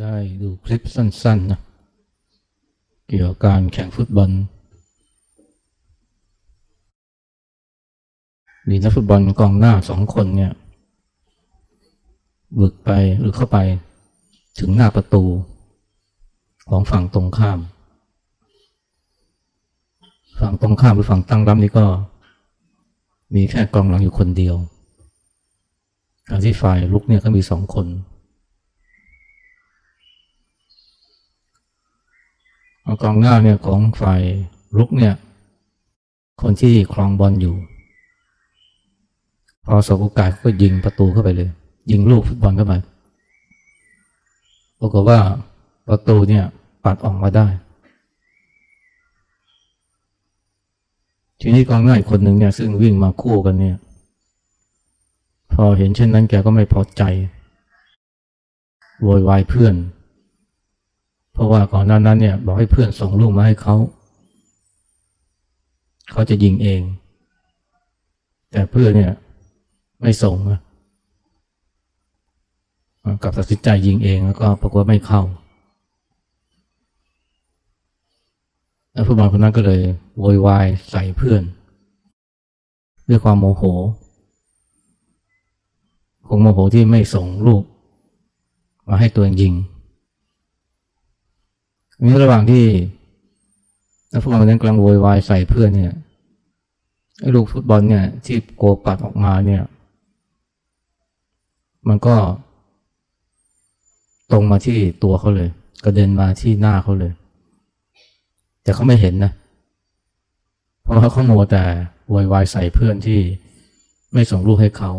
ได้ดูคลิปสั้นๆนะเกี่ยวกับการแข่งฟุตบอล มีนักฟุตบอลกองหน้าสองคนเนี่ยบึกไปหรือเข้าไปถึงหน้าประตูของฝั่งตรงข้าม ฝั่งตรงข้ามหรือฝั่งตั้งรับนี่ก็ มีแค่กองหลังอยู่คนเดียวทางที่ฝ่ายลุกเนี่ยก็มีสองคน เอา กองหน้าเนี่ยของฝ่ายรุกเนี่ยคนที่ครองบอลอยู่ พอสบโอกาสก็ยิงประตูเข้าไปเลย ยิงลูกฟุตบอลเข้าไปปรากฏว่าประตูเนี่ยปัดออกมาได้ ทีนี้กองหน้าอีกคนหนึ่งเนี่ยซึ่งวิ่งมาคู่กันเนี่ย พอเห็นเช่นนั้นแกก็ไม่พอใจโวยวายเพื่อน เพราะว่าก่อนหน้านั้นเนี่ยบอกให้เพื่อนส่งลูกมาให้เขา เขาจะยิงเอง แต่เพื่อนเนี่ยไม่ส่งกลับตัดสินใจยิงเองแล้วก็ปรากฏว่าไม่เข้าแล้วผู้บอลคนนั้นก็เลยโวยวายใส่เพื่อน ด้วยความโมโห คงโมโหที่ไม่ส่งลูก มาให้ตัวเองยิง นนี้ระหว่างที่นักฟุตบอลคนนั้นกำลังโวยวายใส่เพื่อนเนี่ยไอ้ลูกฟุตบอลเนี่ยที่โกปัดออกมาเนี่ย มันก็ ตรงมาที่ตัวเขาเลย กระเด็นมาที่หน้าเขาเลย แต่เขาไม่เห็นนะ เพราะว่าเขาโมวแต่โวยวายใส่เพื่อนที่ไม่ส่งลูกให้เขา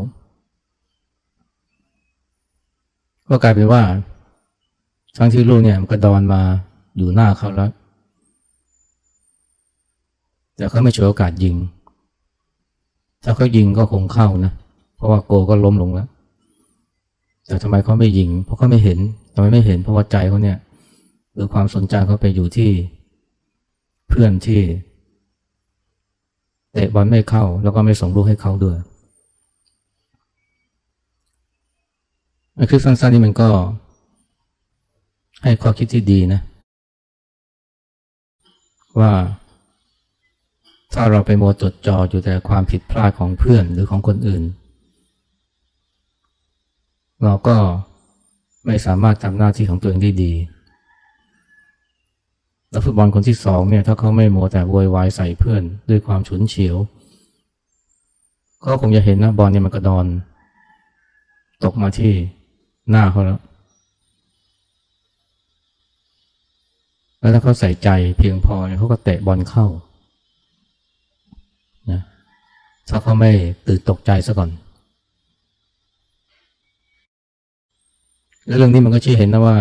ก็กลายเป็นว่า ทั้งที่ลูกเนี่ยมันกระดอนมา อยู่หน้าเขาแล้ว แต่เขาไม่ฉวยโอกาสยิง ถ้าเขายิงก็คงเข้านะ เพราะว่าโกก็ล้มลงแล้ว แต่ทำไมเขาไม่ยิง เพราะเขาไม่เห็นทำไมไม่เห็น เพราะว่าใจเขาเนี่ยหรือความสนใจเขาไปอยู่ที่เพื่อนที่เตะบอลไม่เข้า แล้วก็ไม่ส่งลูกให้เขาด้วยคลิปสั้นๆนี่มันก็ให้ข้อคิดที่ดีนะ ว่า ถ้าเราไปมัวจดจ่ออยู่แต่ความผิดพลาดของเพื่อนหรือของคนอื่น เราก็ไม่สามารถทำหน้าที่ของตัวเองได้ดีแล้วฟุตบอลคนที่สองเนี่ยถ้าเขาไม่มัวแต่โวยวายใส่เพื่อน ด้วยความฉุนเฉียวก็คงจะเห็นนะบอลเนี่ยมันกระดอน ตกมาที่หน้าเขาแล้ว แล้วถ้าเขาใส่ใจเพียงพอเนี่ยเขาก็เตะบอลเข้านะถ้าเขาไม่ตื่นตกใจซะก่อน แล้วเรื่องนี้มันก็ชี้เห็นนะว่า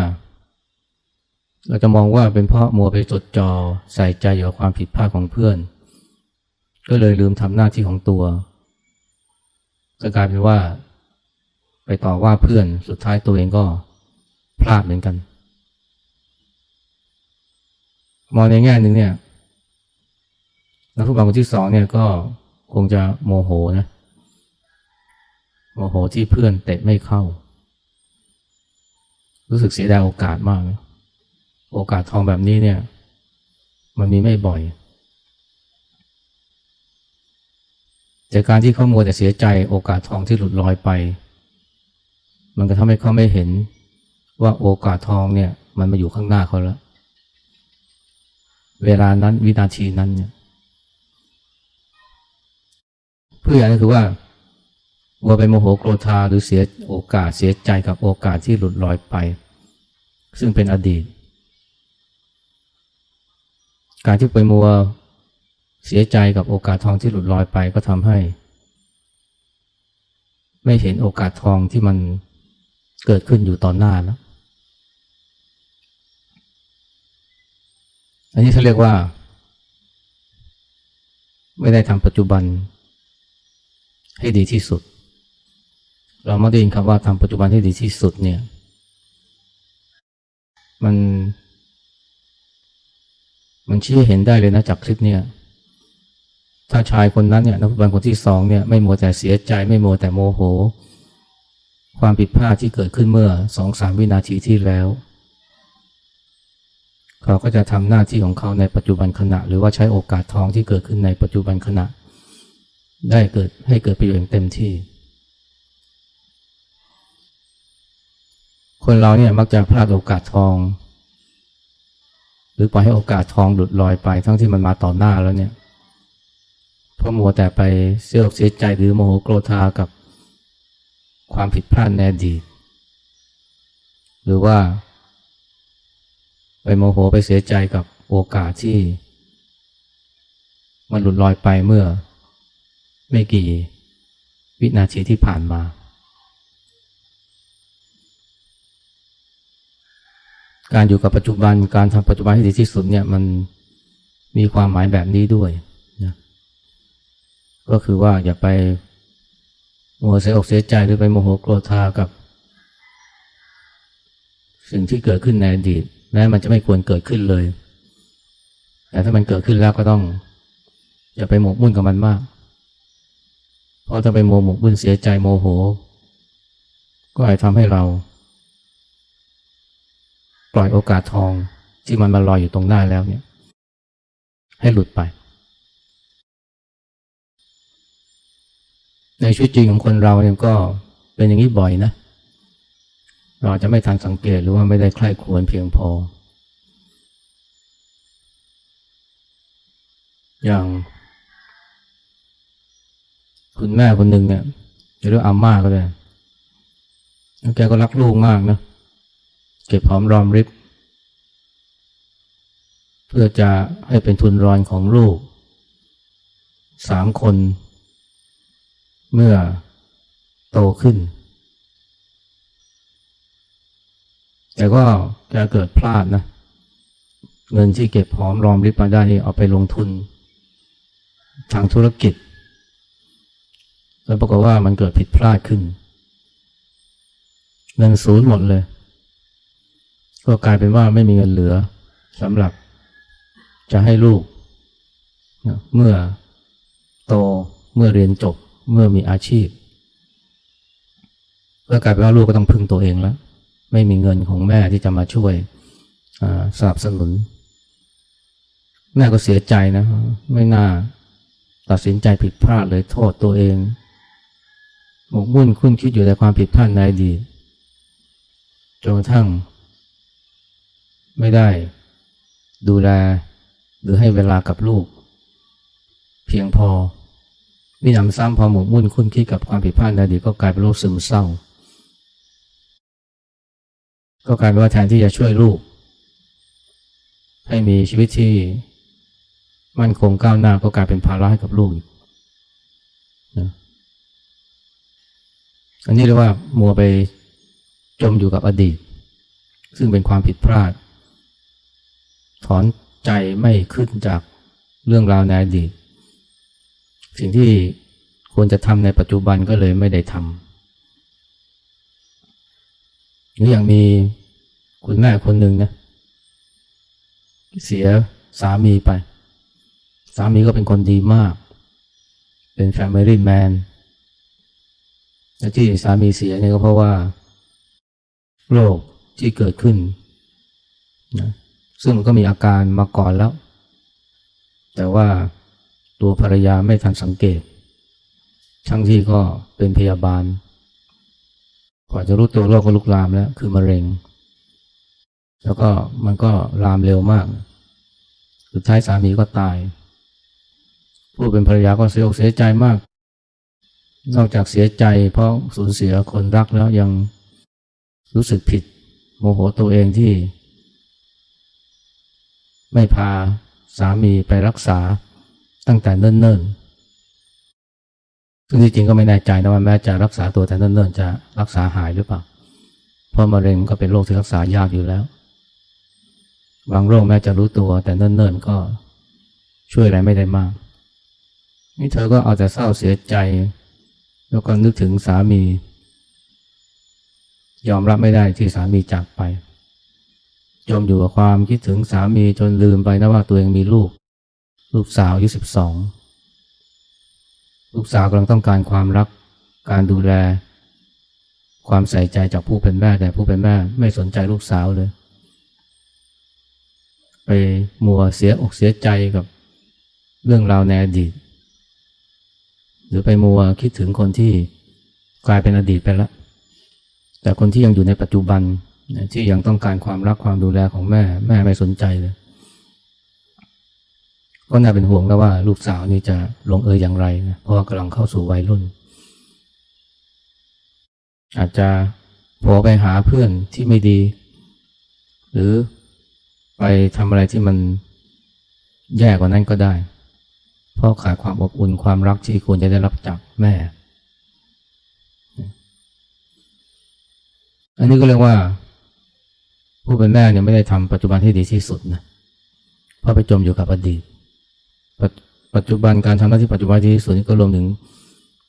เราจะมองว่าเป็นเพราะมัวไปจดจอ่อใส่ใจอยู่กับความผิดพลาดของเพื่อน ก็เลยลืมทำหน้าที่ของตัวก็กลายเป็นว่า ไปต่อว่าเพื่อนสุดท้ายตัวเองก็พลาดเหมือนกัน มองในแง่หนึ่งเนี่ยนักฟุตบอลคนที่สองเนี่ยก็คงจะโมโหนะโมโหที่เพื่อนเตะไม่เข้า รู้สึกเสียดายโอกาสมาก โอกาสทองแบบนี้เนี่ย มันมีไม่บ่อย จากการที่เขาโมวแต่เสียใจโอกาสทองที่หลุดลอยไป มันก็ทำให้เขาไม่เห็นว่าโอกาสทองเนี่ย มันมาอยู่ข้างหน้าเขาแล้ว เวลานั้นวินาทีนั้นเนี่ยเพื่ออย่างนี้คือว่าว่าไปโมโหโกรธาหรือเสียโอกาสเสียใจกับโอกาสที่หลุดลอยไป ซึ่งเป็นอดีต การที่ไปมัวเสียใจกับโอกาสทองที่หลุดลอยไปก็ทำให้ ไม่เห็นโอกาสทองที่มันเกิดขึ้นอยู่ตอนหน้าแล้ว อันนี้เขาเรียกว่า ไม่ได้ทำปัจจุบัน ให้ดีที่สุด เราไม่ได้ยินคำว่าทำปัจจุบันให้ดีที่สุดเนี่ย มัน มันชี้เห็นได้เลยนะจากคลิปเนี่ยถ้าชายคนนั้นเนี่ยนักฟุตบอลคนที่สองเนี่ยไม่มัวแต่เสียใจไม่มัวแต่โมโห ความผิดพลาดที่เกิดขึ้นเมื่อสองสามวินาทีที่แล้ว เขาก็จะทำหน้าที่ของเขาในปัจจุบันขณะ หรือว่าใช้โอกาสทองที่เกิดขึ้นในปัจจุบันขณะ ได้เกิดให้เกิดประโยชน์อย่างเต็มที่ คนเราเนี่ยมักจะพลาดโอกาสทอง หรือปล่อยให้โอกาสทองหลุดลอยไป ทั้งที่มันมาต่อหน้าแล้วเนี่ยเพราะมัวแต่ไปเสียอกเสียใจหรือโมโหโกรธากับความผิดพลาดในอดีตหรือว่า ไปโมโหไปเสียใจกับโอกาสที่ มันหลุดลอยไปเมื่อ ไม่กี่วินาทีที่ผ่านมา การอยู่กับปัจจุบันการทำปัจจุบันให้ดีที่สุดเนี่ยมันมีความหมายแบบนี้ด้วยนะก็คือว่าอย่าไปโมโหเสียอกเสียใจหรือไปโมโหโกรธากับ สิ่งที่เกิดขึ้นในอดีต แม้มันจะไม่ควรเกิดขึ้นเลย แต่ถ้ามันเกิดขึ้นแล้วก็ต้องอย่าไปหมกมุ่นกับมันมาก เพราะถ้าไปโมหมกมุ่นเสียใจโมโห ก็อาจทำให้เรา ปล่อยโอกาสทองที่มันมาลอยอยู่ตรงหน้าแล้วเนี่ย ให้หลุดไป ในชีวิตจริงของคนเราเนี่ยก็เป็นอย่างนี้บ่อยนะเเราจะไม่ทันสังเกตหรือว่าไม่ได้ใคร่ควรเพียงพอ อย่างคุณแม่คนหนึ่งเนี่ยจะเรียกอาม่าก็ได้แล้วแกก็รักลูกมากนะ เก็บหอมรอมริบ เพื่อจะให้เป็นทุนรอนของลูก สามคน เมื่อโตขึ้น แต่ก็แกเกิดพลาดนะ เงินที่เก็บหอมรอมริบมาได้นี่เอาไปลงทุน ทางธุรกิจ แล้วปรากฏว่ามันเกิดผิดพลาดขึ้น เงินศูนย์หมดเลย ก็กลายเป็นว่าไม่มีเงินเหลือสำหรับจะให้ลูกนะเมื่อโตเมื่อเรียนจบเมื่อมีอาชีพก็กลายเป็นว่าลูกก็ต้องพึ่งตัวเองแล้ว ไม่มีเงินของแม่ที่จะมาช่วยสนับสนุน แม่ก็เสียใจนะ ไม่น่าตัดสินใจผิดพลาดเลยโทษตัวเอง หมกมุ่นคุ้นคิดอยู่ในความผิดพลาดในอดีตจนกระทั่ง ไม่ได้ดูแลหรือให้เวลากับลูก เพียงพอมีหนำซ้ำพอหมกมุ่นคุ้นคิดกับความผิดพลาดในอดีตก็กลายเป็นโรคซึมเศร้า ก็กลายเป็นว่าแทนที่จะช่วยลูก ให้มีชีวิตที่มั่นคงก้าวหน้าก็กลายเป็นภาระให้กับลูกนะอันนี้เรียกว่ามัวไปจมอยู่กับอดีต ซึ่งเป็นความผิดพลาด ถอนใจไม่ขึ้นจากเรื่องราวในอดีต สิ่งที่ควรจะทำในปัจจุบันก็เลยไม่ได้ทำ หรืออย่างมีคุณแม่คนหนึ่งนะเสียสามีไป สามีก็เป็นคนดีมาก เป็น Family Man และที่สามีเสียเนี่ยก็เพราะว่าโรคที่เกิดขึ้นนะซึ่งมันก็มีอาการมาก่อนแล้ว แต่ว่าตัวภรรยาไม่ทันสังเกต ช่างที่ก็เป็นพยาบาล กว่าจะรู้ตัวโรคก็ลุกลามแล้ว คือมะเร็ง แล้วก็มันก็ลามเร็วมาก สุดท้ายสามีก็ตาย ผู้เป็นภรรยาก็เสียอกเสียใจมาก นอกจากเสียใจ เพราะสูญเสียคนรักแล้วยังรู้สึกผิด โมโหตัวเองที่ ไม่พาสามีไปรักษาตั้งแต่เนิ่นๆ ซึ่งที่จริงก็ไม่แน่ใจนะว่าแม้จะรักษาตัวแต่เนิ่นๆจะรักษาหายหรือเปล่า เพราะมะเร็งก็เป็นโรคที่รักษายากอยู่แล้ว บางโรคแม้จะรู้ตัวแต่เนิ่นๆก็ช่วยอะไรไม่ได้มาก นี่เธอก็เอาแต่เศร้าเสียใจ แล้วก็นึกถึงสามี ยอมรับไม่ได้ที่สามีจากไป จมอยู่กับความคิดถึงสามีจนลืมไปนะว่าตัวเองมีลูก ลูกสาวอายุสิบสอง ลูกสาวกำลังต้องการความรัก การดูแล ความใส่ใจจากผู้เป็นแม่ แต่ผู้เป็นแม่ไม่สนใจลูกสาวเลย ไปมัวเสียอกเสียใจกับเรื่องราวในอดีต หรือไปมัวคิดถึงคนที่กลายเป็นอดีตไปแล้ว แต่คนที่ยังอยู่ในปัจจุบันที่ยังต้องการความรักความดูแลของแม่ แม่ไม่สนใจเลย ก็น่าเป็นห่วงแล้วว่าลูกสาวนี่จะลงเอยอย่างไรนะเพราะกำลังเข้าสู่วัยรุ่น อาจจะโผล่ไปหาเพื่อนที่ไม่ดี หรือไปทำอะไรที่มันแย่กว่านั้นก็ได้ เพราะขาดความอบอุ่นความรักที่ควรจะได้รับจากแม่ อันนี้ก็เรียกว่า ผู้เป็นแม่เนี่ยไม่ได้ทำปัจจุบันที่ดีที่สุดนะเพราะไปจมอยู่กับอดีต ปัจจุบันการทำหน้าที่ปัจจุบันที่สุดนี่ก็รวมถึง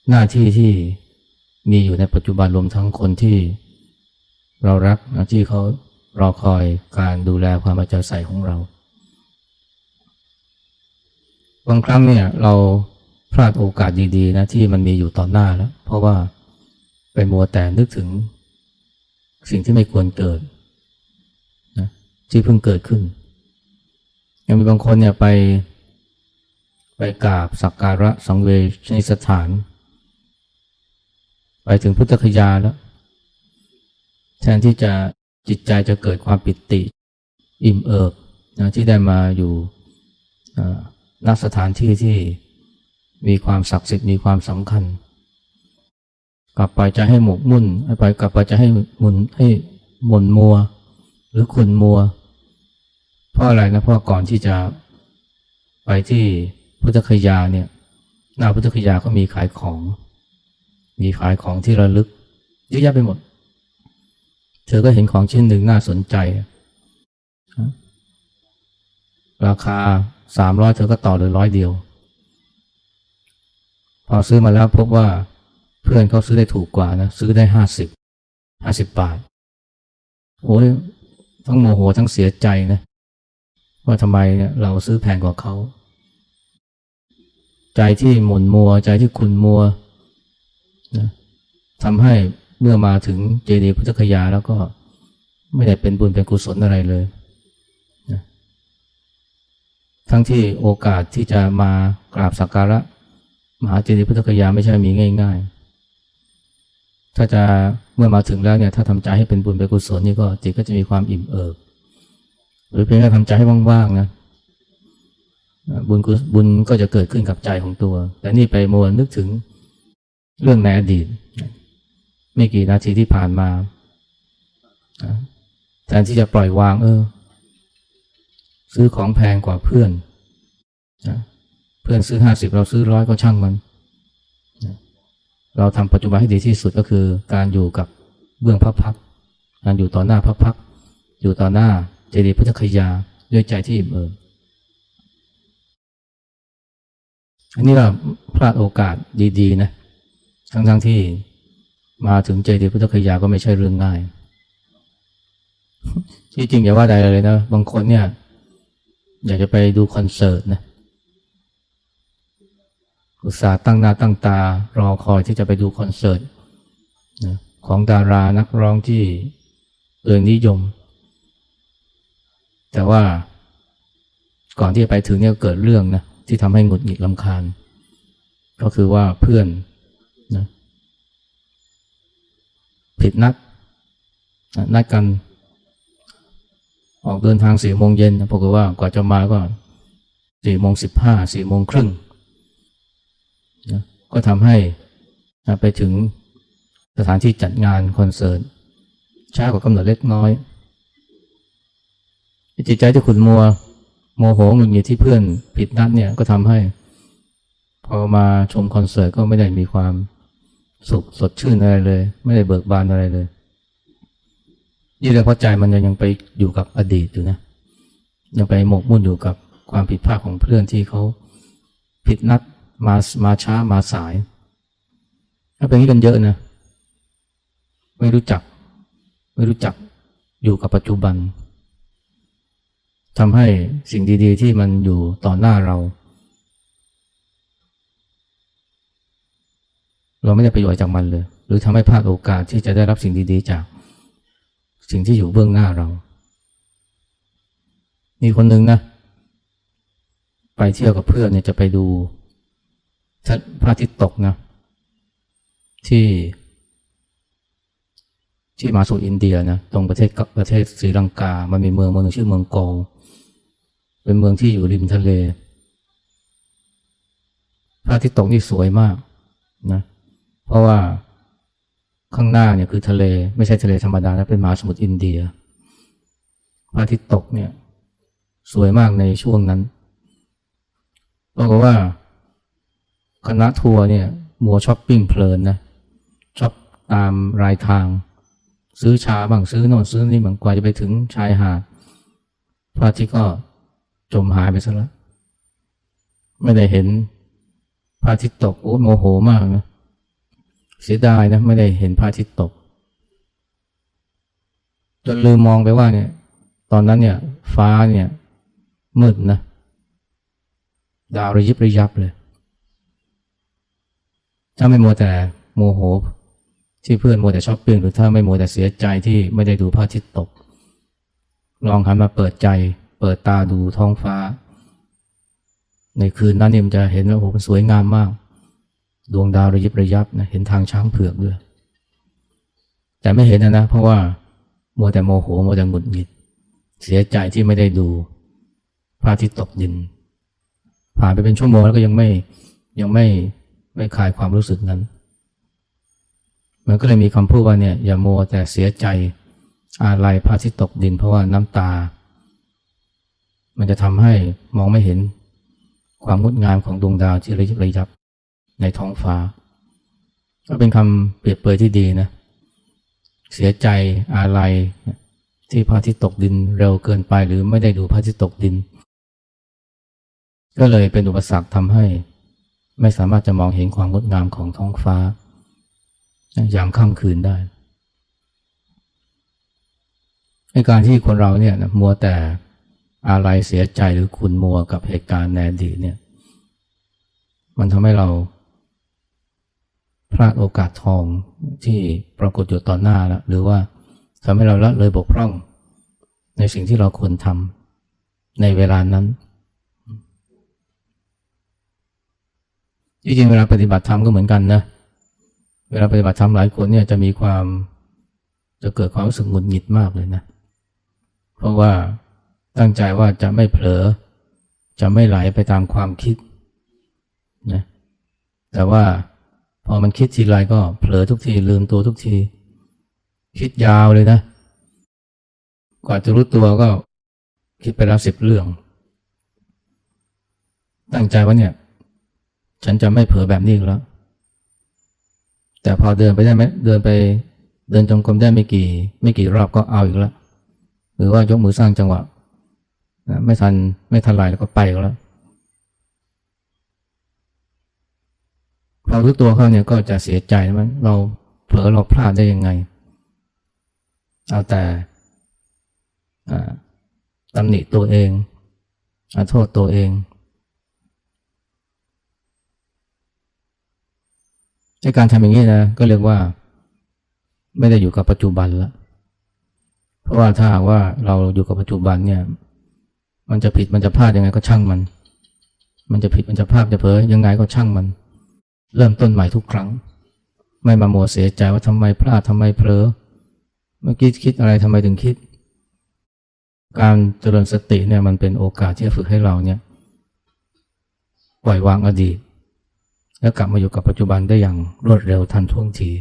หน้าที่ที่มีอยู่ในปัจจุบันรวมทั้งคนที่เรารักนะที่เขารอคอยการดูแลความเอาใจใส่ของเรา บางครั้งเนี่ยเราพลาดโอกาสดีๆนะที่มันมีอยู่ต่อหน้าแล้ว เพราะว่าไปมัวแต่นึกถึงสิ่งที่ไม่ควรเกิดนะที่เพิ่งเกิดขึ้น ยังมีบางคนเนี่ยไป กราบสักการะสังเวชนิสถาน ไปถึงพุทธคยาแล้ว แทนที่จะจิตใจจะเกิดความปิติ อิ่มเอิบนะที่ได้มาอยู่ณสถานที่ที่มีความศักดิ์สิทธิ์มีความสำคัญ กลับไปจะให้หมกมุ่นไปกลับไปจะให้มุนให้หม่นมัว หรือขุนมัว เพราะอะไรนะเพราะก่อนที่จะไปที่ พุทธคยาเนี่ยหน้าพุทธคยาก็มีขายของ มีขายของที่ระลึกเยอะแยะไปหมด เธอก็เห็นของชิ้นหนึ่งน่าสนใจ ราคาสามร้อยเธอก็ต่อเลยร้อยเดียว พอซื้อมาแล้วพบว่าเพื่อนเขาซื้อได้ถูกกว่านะ ซื้อได้ห้าสิบห้าสิบบาทโอ้ยทั้งโมโหทั้งเสียใจนะ ว่าทำไมเนี่ยเราซื้อแพงกว่าเขา ใจที่หม่นมัว ใจที่คุณมัวนะทำให้เมื่อมาถึงเจดีย์พุทธคยาแล้วก็ไม่ได้เป็นบุญเป็นกุศลอะไรเลยนะทั้งที่โอกาสที่จะมากราบสักการะมหาเจดีย์พุทธคยาไม่ใช่มีง่าย ๆ ถ้าจะเมื่อมาถึงแล้วเนี่ยถ้าทำใจให้เป็นบุญเป็นกุศลนี่ก็จิตก็จะมีความอิ่มเอิบหรือเพียงแค่ทำใจให้ว่างๆนะ บุญบุญก็จะเกิดขึ้นกับใจของตัว แต่นี่ไปมัวนึกถึงเรื่องในอดีต ไม่กี่นาทีที่ผ่านมาแทนที่จะปล่อยวาง เออ ซื้อของแพงกว่าเพื่อนเพื่อนซื้อห้าสิบเราซื้อร้อยก็ช่างมันเราทำปัจจุบันให้ดีที่สุดก็คือ การอยู่กับเบื้องพระพัก การอยู่ต่อหน้าพระพัก อยู่ต่อหน้าเจดีย์พุทธคยาด้วยใจที่อิ่มเอิบ อันนี้เราพลาดโอกาสดีๆนะ ทั้งๆที่มาถึงเจดีย์พุทธคยาก็ไม่ใช่เรื่องง่าย ที่จริงอย่าว่าใดเลยนะ บางคนเนี่ย อยากจะไปดูคอนเสิร์ตนะอุตส่าห์ตั้งหน้าตั้งตา รอคอยที่จะไปดูคอนเสิร์ตนะของดารานักร้องที่เอ่ยนิยม แต่ว่าก่อนที่จะไปถึงเนี่ยเกิดเรื่องนะ ที่ทำให้หงุดหงิดลำคาญ ก็คือว่าเพื่อนนะผิดนัดนัดกัน ออกเดินทางสี่โมงเย็นปรากฏว่ากว่าจะมาก็สี่โมงสิบห้าสี่โมงครึ่งนะก็ทำให้ไปถึงสถานที่จัดงานคอนเสิร์ตช้ากว่ากำหนดเล็กน้อย จิตใจที่ขุนมัว โมโหหงุดหงิดที่เพื่อนผิดนัดเนี่ยก็ทำให้ พอมาชมคอนเสิร์ตก็ไม่ได้มีความสุขสดชื่นอะไรเลย ไม่ได้เบิกบานอะไรเลยนี่เลยเพราะใจมันยังไปอยู่กับอดีตอยู่นะยังไปหมกมุ่นอยู่กับความผิดพลาดของเพื่อนที่เขาผิดนัดมามาช้ามาสายถ้าเป็นนี้กันเยอะนะไม่รู้จัก ไม่รู้จักอยู่กับปัจจุบัน ทำให้สิ่งดี ๆ ที่มันอยู่ต่อหน้าเรา เราไม่ได้ประโยชน์จากมันเลย หรือทำให้พลาดโอกาสที่จะได้รับสิ่งดี ๆ จาก สิ่งที่อยู่เบื้องหน้าเรา มีคนหนึ่งนะ ไปเที่ยวกับเพื่อนเนี่ยจะไปดูพระอาทิตย์ตกนะ ที่ที่มาสู่อินเดียนะตรงประเทศประเทศศรีลังกา มันมีเมืองเมืองหนึ่งชื่อเมืองกอง เป็นเมืองที่อยู่ริมทะเลพระอาทิตย์ตกนี่สวยมากนะเพราะว่าข้างหน้าเนี่ยคือทะเล ไม่ใช่ทะเลธรรมดานะเป็นมหาสมุทรอินเดียพระอาทิตย์ตกเนี่ย สวยมากในช่วงนั้นบอกว่า คณะทัวร์เนี่ย มัวช้อปปิ้งเพลินนะช้อปตามรายทาง ซื้อชาบ้างซื้อโน่นซื้อนี่บางกว่าจะไปถึงชายหาดพระอาทิตย์ก็ จมหายไปซะแล้ว ไม่ได้เห็นพระอาทิตย์ตกโอ้โมโหมากนะเสียดายนะไม่ได้เห็นพระอาทิตย์ตก จนลืมมองไปว่าเนี่ย ตอนนั้นเนี่ย ฟ้าเนี่ย มืดนะ ดาวระยิบระยับเลย ถ้าไม่มัวแต่โมโห ที่เพื่อนมัวแต่ช้อปปิ้งหรือถ้าไม่มัวแต่เสียใจที่ไม่ได้ดูพระอาทิตย์ตก ลองหันมาเปิดใจ เปิดตาดูท้องฟ้า ในคืนนั้นเนี่ยมันจะเห็นว่าโอ้โหมันสวยงามมาก ดวงดาวระยิบระยับนะเห็นทางช้างเผือกด้วย แต่ไม่เห็นนะนะ เพราะว่ามัวแต่โมโหมัวแต่หงุดหงิด เสียใจที่ไม่ได้ดูพระอาทิตย์ตกดิน ผ่านไปเป็นชั่วโมงแล้วก็ยังไม่ยังไม่ไม่คลายความรู้สึกนั้น มันก็เลยมีคำพูดว่าเนี่ยอย่ามัวแต่เสียใจอาลัยพระอาทิตย์ตกดิน เพราะว่าน้ำตา มันจะทำให้มองไม่เห็นความงดงามของดวงดาวที่ระยิบระยับในท้องฟ้า ก็เป็นคำเปรียบเปรยที่ดีนะ เสียใจอาลัยที่พระอาทิตย์ตกดินเร็วเกินไปหรือไม่ได้ดูพระอาทิตย์ตกดิน ก็เลยเป็นอุปสรรคทำให้ไม่สามารถจะมองเห็นความงดงามของท้องฟ้ายามค่ำคืนได้ในการที่คนเราเนี่ยนะมัวแต่ อะไรเสียใจหรือคุณมัวกับเหตุการณ์ในอดีตเนี่ย มันทำให้เรา พลาดโอกาสทองที่ปรากฏอยู่ต่อหน้าแล้วหรือว่าทำให้เราละเลยบกพร่อง ในสิ่งที่เราควรทำในเวลานั้นจริงๆเวลาปฏิบัติธรรมก็เหมือนกันนะ เวลาปฏิบัติธรรมหลายคนเนี่ยจะมีความจะเกิดความรู้สึกหงุดหงิดมากเลยนะ เพราะว่า ตั้งใจว่าจะไม่เผลอ จะไม่ไหลไปตามความคิดนะแต่ว่าพอมันคิดทีไรก็เผลอทุกทีลืมตัวทุกที คิดยาวเลยนะ กว่าจะรู้ตัวก็คิดไปแล้วสิบเรื่อง ตั้งใจว่าเนี่ย ฉันจะไม่เผลอแบบนี้แล้ว แต่พอเดินไปได้ไหมเดินไป เดินจงกรมได้ไม่กี่ ไม่กี่รอบก็เอาอีกแล้ว หรือว่ายกมือสร้างจังหวะ ไม่ทันไม่ทันไรแล้วก็ไปแล้วพอรู้ตัวเขาเนี่ยก็จะเสียใจมันเราเผลอเราพลาดได้ยังไง เอาแต่ตำหนิตัวเองอโทษตัวเองในการทำอย่างนี้นะก็เรียกว่า ไม่ได้อยู่กับปัจจุบันแล้ว เพราะว่าถ้าว่าเราอยู่กับปัจจุบันเนี่ย มันจะผิดมันจะพลาดยังไงก็ช่างมัน มันจะผิดมันจะพลาดจะเผลอยังไงก็ช่างมัน เริ่มต้นใหม่ทุกครั้ง ไม่มาโมเสียใจว่าทำไมพลาดทำไมเผลอเมื่อกี้คิดอะไรทำไมถึงคิด การเจริญสติเนี่ยมันเป็นโอกาสที่จะฝึกให้เราเนี่ยปล่อยวางอดีต แล้วกลับมาอยู่กับปัจจุบันได้อย่างรวดเร็วทันท่วงที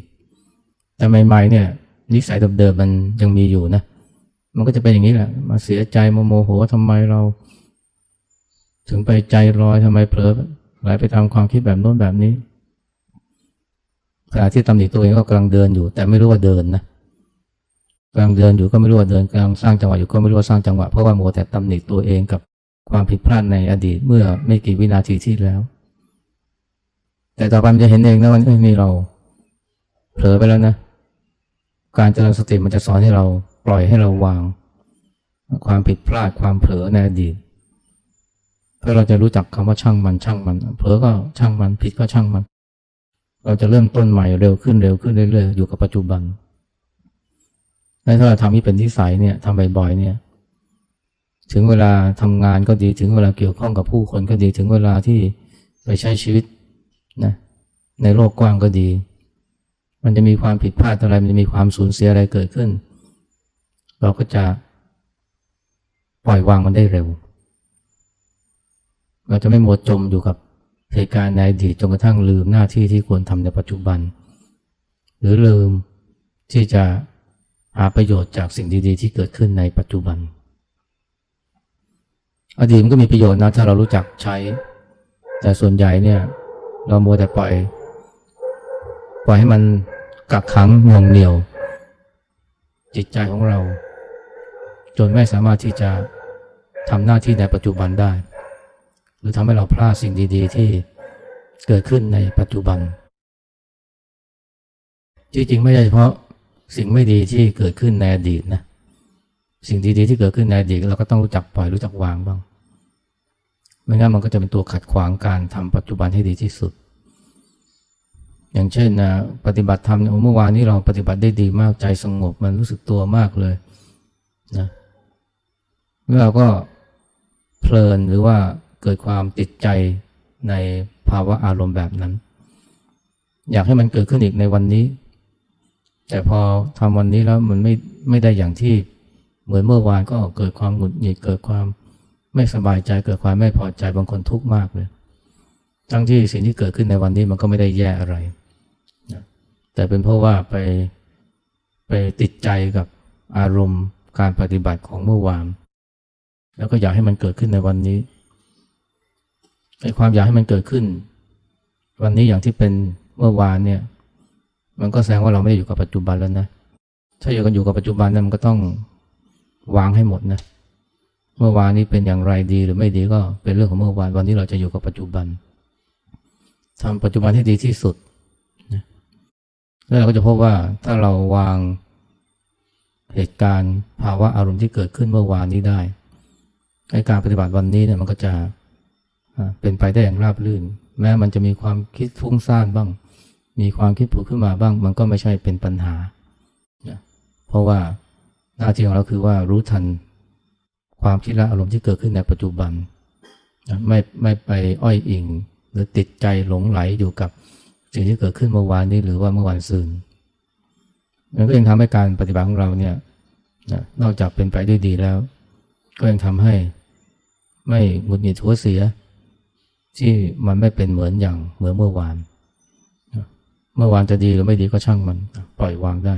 แต่ใหม่ๆเนี่ยนิสัยเดิมๆมันยังมีอยู่นะ มันก็จะเป็นอย่างนี้แหละ มาเสียใจมาโมโหทำไมเรา ถึงไปใจลอยทำไมเผลอไหลไปตามความคิดแบบโน้นแบบนี้ขณะที่ตำหนิตัวเองก็กำลังเดินอยู่ แต่ไม่รู้ว่าเดินนะกำลังเดินอยู่ก็ไม่รู้ว่าเดินกำลังสร้างจังหวะอยู่ก็ไม่รู้ว่าสร้างจังหวะเพราะว่าโมแต่ตำหนิตัวเองกับความผิดพลาดในอดีตเมื่อไม่กี่วินาทีที่แล้ว แต่ต่อไปมันจะเห็นเองนะว่าเอ้มีเราเผลอไปแล้วนะ การเจริญสติมันจะสอนให้เรา ปล่อยให้เราวาง ความผิดพลาดความเผลอในอดีตเพื่อเราจะรู้จักคำว่าช่างมันช่างมัน เผลอก็ช่างมันผิดก็ช่างมัน เราจะเริ่มต้นใหม่เร็วขึ้นเร็วขึ้นเรื่อยๆอยู่กับปัจจุบันและถ้าเราทำนี้เป็นที่ใสเนี่ยทำบ่อยๆเนี่ย ถึงเวลาทำงานก็ดีถึงเวลาเกี่ยวข้องกับผู้คนก็ดีถึงเวลาที่ไปใช้ชีวิตนะในโลกกว้างก็ดี มันจะมีความผิดพลาดอะไรมันจะมีความสูญเสียอะไรเกิดขึ้น เราก็จะปล่อยวางมันได้เร็ว เราจะไม่หมดจมอยู่กับเหตุการณ์ในอดีตจนกระทั่งลืมหน้าที่ที่ควรทำในปัจจุบัน หรือลืมที่จะหาประโยชน์จากสิ่งดีๆ ที่เกิดขึ้นในปัจจุบัน อดีตมันก็มีประโยชน์นะถ้าเรารู้จักใช้ แต่ส่วนใหญ่เนี่ย เรามัวแต่ปล่อย ปล่อยให้มันกักขังหน่วงเหนี่ยว จิตใจของเรา จนไม่สามารถที่จะทำหน้าที่ในปัจจุบันได้ หรือทำให้เราพลาดสิ่งดี ๆ ที่เกิดขึ้นในปัจจุบัน จริงๆ ไม่ใช่เฉพาะสิ่งไม่ดีที่เกิดขึ้นในอดีตนะ สิ่งดีๆที่เกิดขึ้นในอดีตเราก็ต้องรู้จักปล่อยรู้จักวางบ้าง ไม่งั้นมันก็จะเป็นตัวขัดขวางการทำปัจจุบันให้ดีที่สุด อย่างเช่นนะปฏิบัติธรรมเมื่อวานนี้เราปฏิบัติได้ดีมากใจสงบมันรู้สึกตัวมากเลยนะ แล้วเราก็เพลินหรือว่าเกิดความติดใจในภาวะอารมณ์แบบนั้น อยากให้มันเกิดขึ้นอีกในวันนี้ แต่พอทำวันนี้แล้วมันไม่ไม่ได้อย่างที่เหมือนเมื่อวานก็เกิดความหงุดหงิดเกิดความไม่สบายใจเกิดความไม่พอใจบางคนทุกข์มากเลยทั้งที่สิ่งที่เกิดขึ้นในวันนี้มันก็ไม่ได้แย่อะไรนะแต่เป็นเพราะว่าไปไปติดใจกับอารมณ์การปฏิบัติของเมื่อวาน แล้วก็อยากให้มันเกิดขึ้นในวันนี้ไอ้ความอยากให้มันเกิดขึ้น วันนี้อย่างที่เป็นเมื่อวานเนี่ย มันก็แสดงว่าเราไม่ได้อยู่กับปัจจุบันแล้วนะถ้าอยู่กันอยู่กับปัจจุบันนั้นมันก็ต้องวางให้หมดนะเมื่อวานนี้เป็นอย่างไรดีหรือไม่ดีก็เป็นเรื่องของเมื่อวานวันนี้เราจะอยู่กับปัจจุบันทำปัจจุบันให้ดีที่สุดนะแล้วเราก็จะพบว่าถ้าเราวางเหตุการณ์ภาวะอารมณ์ที่เกิดขึ้นเมื่อวานนี้ได้ การปฏิบัติวันนี้เนี่ยมันก็จะเป็นไปได้อย่างราบรื่น แม้มันจะมีความคิดฟุ้งซ่านบ้าง มีความคิดผุดขึ้นมาบ้าง มันก็ไม่ใช่เป็นปัญหานะเพราะว่าหน้าที่ของเราคือว่ารู้ทันความคิดและอารมณ์ที่เกิดขึ้นในปัจจุบันนะไม่ไม่ไปอ้อยอิง หรือติดใจหลงไหลอยู่กับสิ่งที่เกิดขึ้นเมื่อวานนี้หรือว่าเมื่อวานซืนมันก็ยังทำให้การปฏิบัติของเราเนี่ยนอกจากเป็นไปได้ดีแล้ว ก็ยังทำให้ ไม่หงุดหงิดหัวเสีย ที่มันไม่เป็นเหมือนอย่างเหมือนเมื่อวาน เมื่อวานจะดีหรือไม่ดีก็ช่างมัน ปล่อยวางได้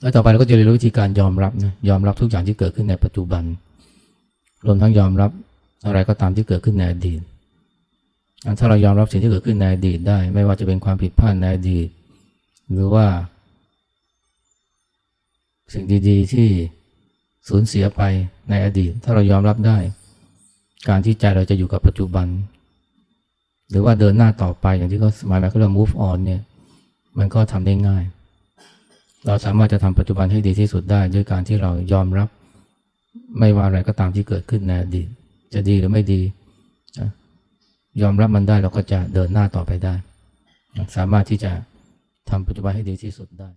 แล้วต่อไปเราก็จะเรียนรู้วิธีการยอมรับนะยอมรับทุกอย่างที่เกิดขึ้นในปัจจุบัน รวมทั้งยอมรับอะไรก็ตามที่เกิดขึ้นในอดีตถ้าเรายอมรับสิ่งที่เกิดขึ้นในอดีตได้ ไม่ว่าจะเป็นความผิดพลาดในอดีต หรือว่า สิ่งดี ๆ ที่ สูญเสียไปในอดีต ถ้าเรายอมรับได้ การที่ใจเราจะอยู่กับปัจจุบัน หรือว่าเดินหน้าต่อไปอย่างที่เขาสมัยนั้นเขาเรียก move on เนี่ยมันก็ทำได้ง่าย เราสามารถจะทำปัจจุบันให้ดีที่สุดได้ด้วยการที่เรายอมรับ ไม่ว่าอะไรก็ตามที่เกิดขึ้นในอดีต จะดีหรือไม่ดี ยอมรับมันได้เราก็จะเดินหน้าต่อไปได้ สามารถที่จะทำปัจจุบันให้ดีที่สุดได้